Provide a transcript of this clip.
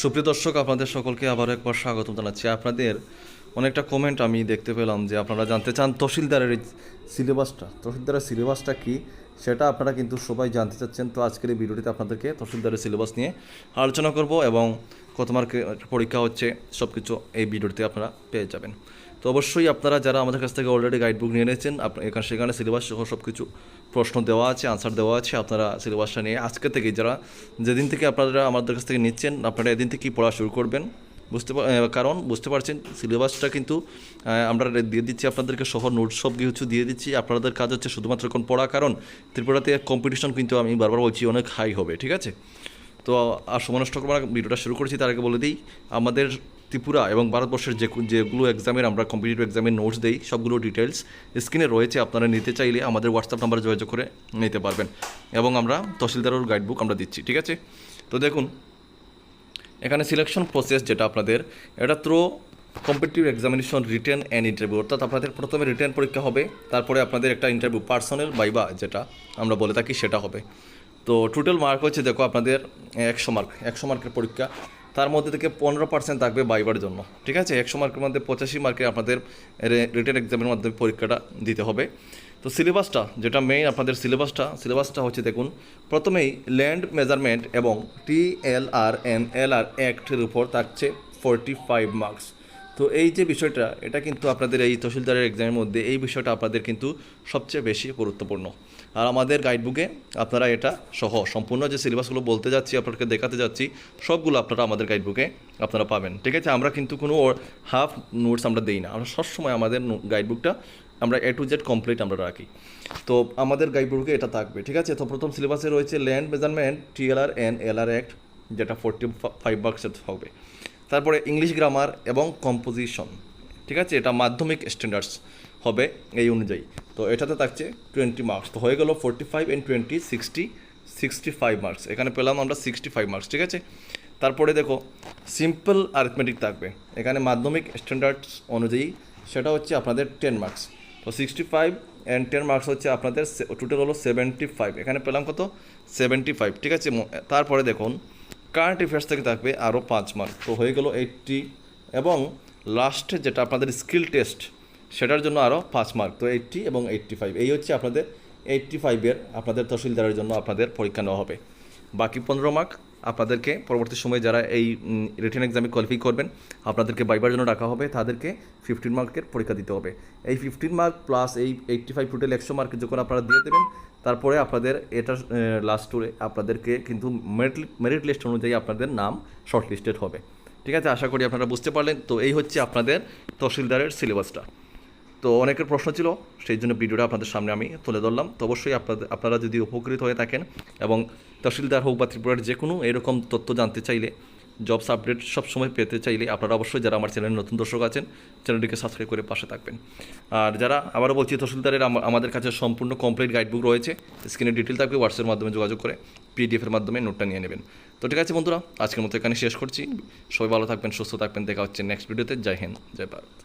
সুপ্রিয় দর্শক, আপনাদের সকলকে আবার একবার স্বাগত জানাচ্ছি। আপনাদের অনেকটা কমেন্ট আমি দেখতে পেলাম যে আপনারা জানতে চান তহসিলদারের সিলেবাসটা। তহসিলদারের সিলেবাসটা কী? সেটা আপনারা কিন্তু সবাই জানতে চাচ্ছেন। তো আজকের এই ভিডিওটিতে আপনাদেরকে তহসিলদারের সিলেবাস নিয়ে আলোচনা করব এবং কত মার্কের পরীক্ষা হচ্ছে সব কিছু এই ভিডিওটিতে আপনারা পেয়ে যাবেন। তো অবশ্যই আপনারা যারা আমাদের কাছ থেকে অলরেডি গাইড বুক নিয়ে নিয়েছেন আপনার এখানে সেখানে সিলেবাস সহ সব কিছু প্রশ্ন দেওয়া আছে আনসার দেওয়া আছে, আপনারা সিলেবাসটা নিয়ে আজকে থেকে যারা যেদিন থেকে আপনারা আমাদের কাছ থেকে নিচ্ছেন, আপনারা এদিন থেকেই পড়া শুরু করবেন। বুঝতে কারণ বুঝতে পারছেন সিলেবাসটা কিন্তু আমরা দিয়ে দিচ্ছি আপনাদেরকে সহ নোট সব কিছু দিয়ে দিচ্ছি। আপনাদের কাজ হচ্ছে শুধুমাত্র এখন পড়া, কারণ ত্রিপুরাতে কম্পিটিশন কিন্তু আমি বারবার বলছি, অনেক হাই হবে, ঠিক আছে? তো আর সময় নষ্ট করবার ভিডিওটা শুরু করেছি, তার আগে বলে দিই, আমাদের ত্রিপুরা এবং ভারতবর্ষের যে যেগুলো এক্সামের আমরা কম্পিটিটিভ এক্সামের নোটস দেই, সবগুলো ডিটেলস স্ক্রিনে রয়েছে, আপনারা নিতে চাইলে আমাদের হোয়াটসঅ্যাপ নাম্বারে যোগাযোগ করে নিতে পারবেন। এবং আমরা তহসিলদারের গাইড বুক আমরা দিচ্ছি, ঠিক আছে? তো দেখুন, এখানে সিলেকশন প্রসেস যেটা আপনাদের, এটা through competitive examination written and interview অর্থাৎ আপনাদের প্রথমে রিটেন পরীক্ষা হবে, তারপরে আপনাদের একটা ইন্টারভিউ পার্সোনাল বাইবা যেটা আমরা বলে থাকি সেটা হবে। তো টোটাল মার্ক হচ্ছে, দেখো আপনাদের একশো মার্ক একশো মার্কের পরীক্ষা। তার মধ্যে থেকে পনেরো পার্সেন্ট থাকবে বাইবার জন্য, ঠিক আছে? একশো মার্কের মধ্যে পঁচাশি মার্কে আপনাদের রিটেন এক্সামের মাধ্যমে পরীক্ষাটা দিতে হবে। তো সিলেবাসটা যেটা মেইন আপনাদের সিলেবাসটা সিলেবাসটা হচ্ছে দেখুন, প্রথমেই ল্যান্ড মেজারমেন্ট এবং টি এল আর এন এল আর অ্যাক্টের উপর থাকছে ফোরটি ফাইভ মার্কস তো এই যে বিষয়টা, এটা কিন্তু আপনাদের এই তহসিলদারের এক্সামের মধ্যে এই বিষয়টা আপনাদের কিন্তু সবচেয়ে বেশি গুরুত্বপূর্ণ। আর আমাদের গাইডবুকে আপনারা এটা সহ সম্পূর্ণ যে সিলেবাসগুলো বলতে যাচ্ছি, আপনাদেরকে দেখাতে যাচ্ছি, সবগুলো আপনারা আমাদের গাইডবুকে আপনারা পাবেন। ঠিক আছে? আমরা কিন্তু কোনো হাফ নোটস আমরা দিই না। আমরা সবসময় আমাদের গাইডবুকটা আমরা এ টু জেড কমপ্লিট আমরা রাখি। তো আমাদের গাইডবুকে এটা থাকবে। ঠিক আছে? তো প্রথম সিলেবাসে রয়েছে land measurement TLR N LR act যেটা ফোরটি ফাইভ মার্কসের হবে। তারপরে ইংলিশ গ্রামার এবং কম্পোজিশন ঠিক আছে? এটা মাধ্যমিক স্ট্যান্ডার্ডস হবে এই অনুযায়ী। তো এটাতে থাকছে টোয়েন্টি মার্কস তো হয়ে গেল forty five and twenty sixty sixty five marks এখানে পেলাম আমরা সিক্সটি ফাইভ মার্কস ঠিক আছে? তারপরে দেখো সিম্পল আরিথমেটিক থাকবে। এখানে মাধ্যমিক স্ট্যান্ডার্ডস অনুযায়ী সেটা হচ্ছে আপনাদের টেন মার্কস তো sixty five and ten marks হচ্ছে আপনাদের টোটাল হলো সেভেন্টি ফাইভ এখানে পেলাম কত? সেভেন্টি ফাইভ ঠিক আছে? তারপরে দেখুন কারেন্ট অ্যাফেয়ার্স থেকে থাকবে আরও পাঁচ মার্ক তো হয়ে গেল এইটটি এবং লাস্টে যেটা আপনাদের স্কিল টেস্ট সেটার জন্য আরও পাঁচ মার্ক তো এইটটি এবং এইটটি ফাইভ এই হচ্ছে আপনাদের এইটটি ফাইভের আপনাদের তহসিলদারের জন্য আপনাদের পরীক্ষা নেওয়া হবে। বাকি পনেরো মার্ক আপনাদেরকে পরবর্তী সময়ে যারা এই রিটেন এক্সামে কোয়ালিফাই করবেন, আপনাদেরকে বাইবার জন্য রাখা হবে। তাদেরকে ফিফটিন মার্কের পরীক্ষা দিতে হবে। এই ফিফটিন মার্ক প্লাস এই এইট্টি ফাইভ টোটাল একশো মার্ক যখন আপনারা দিয়ে দেবেন, তারপরে আপনাদের এটা লাস্ট টুরে আপনাদেরকে কিন্তু মেরিট মেরিট লিস্ট অনুযায়ী আপনাদের নাম শর্ট লিস্টেড হবে। ঠিক আছে? আশা করি আপনারা বুঝতে পারলেন। তো এই হচ্ছে আপনাদের তহসিলদারের সিলেবাসটা তো অনেকের প্রশ্ন ছিল, সেই জন্য ভিডিওটা আপনাদের সামনে আমি তুলে ধরলাম। তো অবশ্যই আপনাদের, আপনারা যদি উপকৃত হয়ে থাকেন এবং তহসিলদার হোক বা ত্রিপুরার যে কোনো এরকম তথ্য জানতে চাইলে, জবস আপডেট সবসময় পেতে চাইলে আপনারা অবশ্যই যারা আমার চ্যানেলের নতুন দর্শক আছেন, চ্যানেলটিকে সাবস্ক্রাইব করে পাশে থাকবেন। আর যারা আবারও বলছি, তহসিলদারের আমাদের কাছে সম্পূর্ণ কমপ্লিট গাইডবুক রয়েছে, স্ক্রিনে ডিটেল থাকবে, হোয়াটসঅ্যাপের মাধ্যমে যোগাযোগ করে পিডিএফের মাধ্যমে নোটটা নিয়ে নেবেন। তো ঠিক আছে বন্ধুরা, আজকের মতো এখানে শেষ করছি। সবাই ভালো থাকবেন, সুস্থ থাকবেন, দেখা হচ্ছে নেক্সট ভিডিওতে জয় হিন্দ, জয় ভারত।